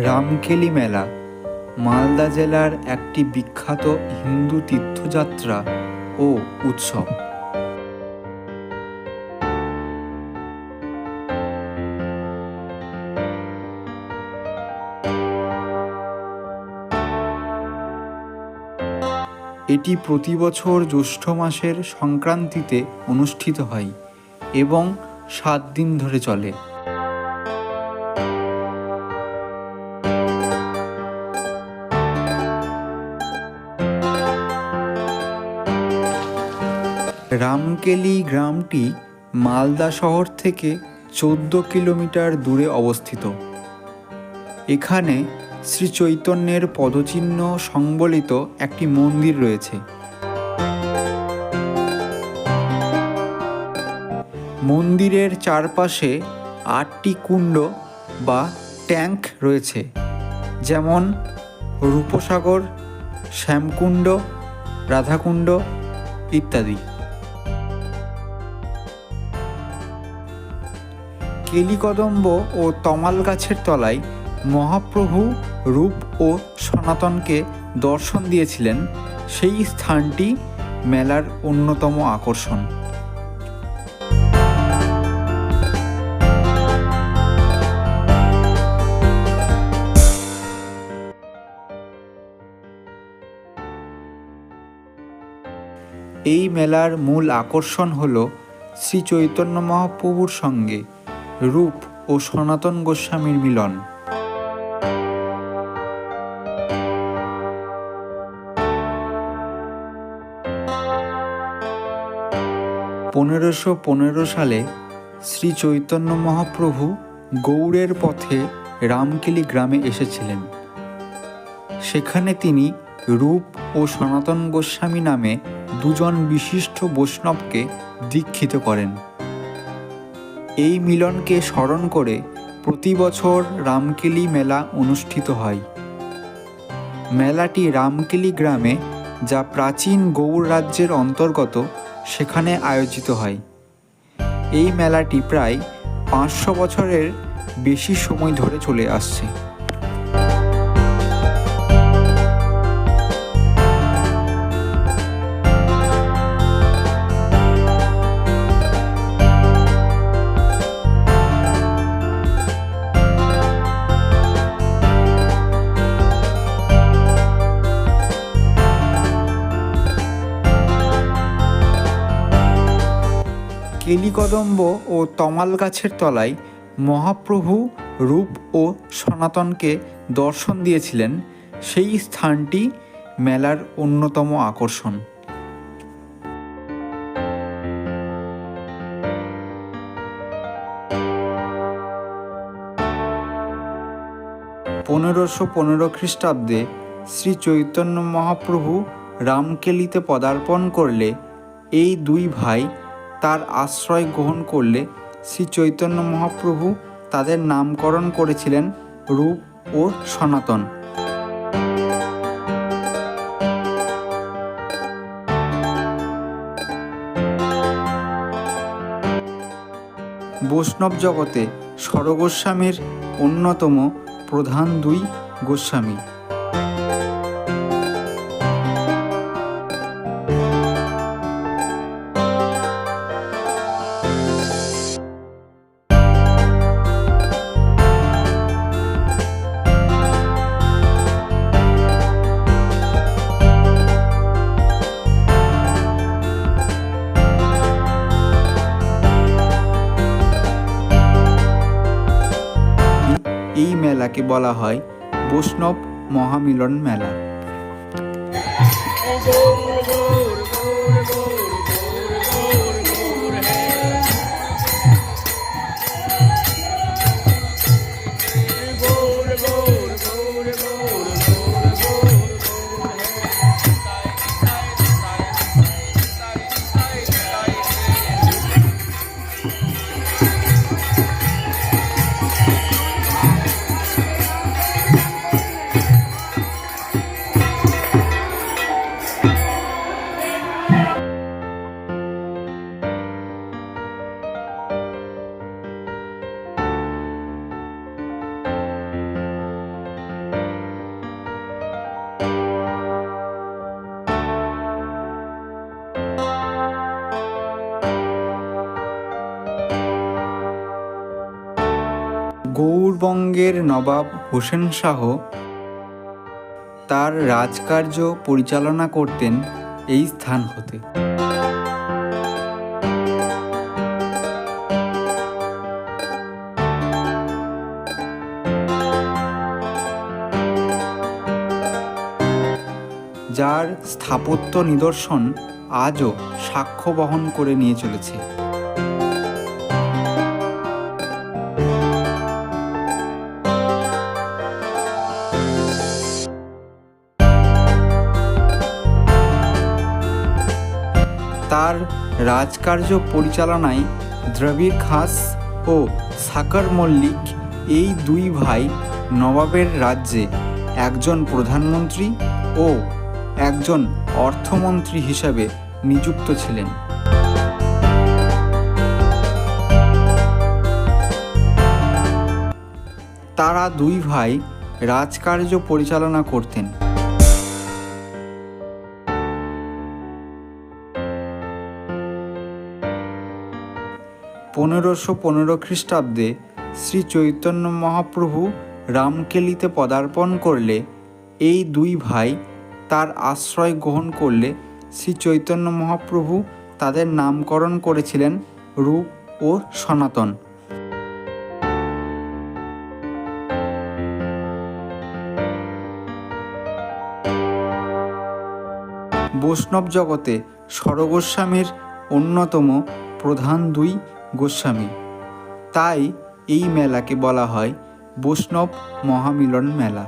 রামকেলি মেলা, মালদা জেলার একটি বিখ্যাত হিন্দু তীর্থযাত্রা ও উৎসব। এটি প্রতি বছর জ্যৈষ্ঠ মাসের সংক্রান্তিতে অনুষ্ঠিত হয় এবং সাত দিন ধরে চলে। রামকেলি গ্রামটি মালদা শহর থেকে চোদ্দ কিলোমিটার দূরে অবস্থিত। এখানে শ্রী চৈতন্যের পদচিহ্ন সংবলিত একটি মন্দির রয়েছে। মন্দিরের চারপাশে আটটি কুণ্ড বা ট্যাঙ্ক রয়েছে, যেমন রূপসাগর, শ্যামকুণ্ড, রাধাকুণ্ড ইত্যাদি। কেলিকদম্ব ও তমাল গাছের তলায় মহাপ্রভু রূপ ও সনাতনকে দর্শন দিয়েছিলেন, সেই স্থানটি মেলার অন্যতম আকর্ষণ। এই মেলার মূল আকর্ষণ হল শ্রী চৈতন্য মহাপ্রভুর সঙ্গে রূপ ও সনাতন গোস্বামীর মিলন। পনেরোশো পনেরো সালে শ্রী চৈতন্য মহাপ্রভু গৌড়ের পথে রামকেলি গ্রামে এসেছিলেন। সেখানে তিনি রূপ ও সনাতন গোস্বামী নামে দুজন বিশিষ্ট বৈষ্ণবকে দীক্ষিত করেন। এই মিলনকে স্মরণ করে প্রতি বছর রামকেলি মেলা অনুষ্ঠিত হয়। মেলাটি রামকেলি গ্রামে, যা প্রাচীন গৌড় রাজ্যের অন্তর্গত, সেখানে আয়োজিত হয়। এই মেলাটি প্রায় পাঁচশো বছরের বেশি সময় ধরে চলে আসছে। কেলিকদম্ব ও তমাল গাছের তলায় মহাপ্রভু রূপ ও সনাতনকে দর্শন দিয়েছিলেন, সেই স্থানটি মেলার অন্যতম আকর্ষণ। পনেরোশো পনেরো খ্রিস্টাব্দে শ্রী চৈতন্য মহাপ্রভু রামকেলিতে পদার্পণ করলে এই দুই ভাই তার আশ্রয় গ্রহণ করলে শ্রী চৈতন্য মহাপ্রভু তাদের নামকরণ করেছিলেন রূপ ও সনাতন। বৈষ্ণব জগতে স্বরগোস্বামীর অন্যতম প্রধান দুই গোস্বামী। মেলাকে বলা হয় বৈষ্ণব মহামিলন মেলা। পশ্চিমবঙ্গের নবাব হোসেন শাহ তার রাজকার্য পরিচালনা করতেন এই স্থান হতে। যার স্থাপত্য নিদর্শন আজও সাক্ষ্য বহন করে নিয়ে চলেছে। তার রাজকার্য পরিচালনায় দ্রবিড় খাস ও সাকর মল্লিক এই দুই ভাই নবাবের রাজ্যে একজন প্রধানমন্ত্রী ও একজন অর্থমন্ত্রী হিসাবে নিযুক্ত ছিলেন। তারা দুই ভাই রাজকার্য পরিচালনা করতেন। পনেরোশো পনেরো খ্রিস্টাব্দে শ্রী চৈতন্য মহাপ্রভু রামকেলিতে পদার্পণ করলে এই দুই ভাই তার আশ্রয় গ্রহণ করলে শ্রী চৈতন্য মহাপ্রভু তাদের নামকরণ করেছিলেন রূপ ও সনাতন। বৈষ্ণব জগতে স্বরগোস্বামীর অন্যতম প্রধান দুই গোস্বামী। তাই এই মেলাকে বলা হয় বৈষ্ণব মহামিলন মেলা।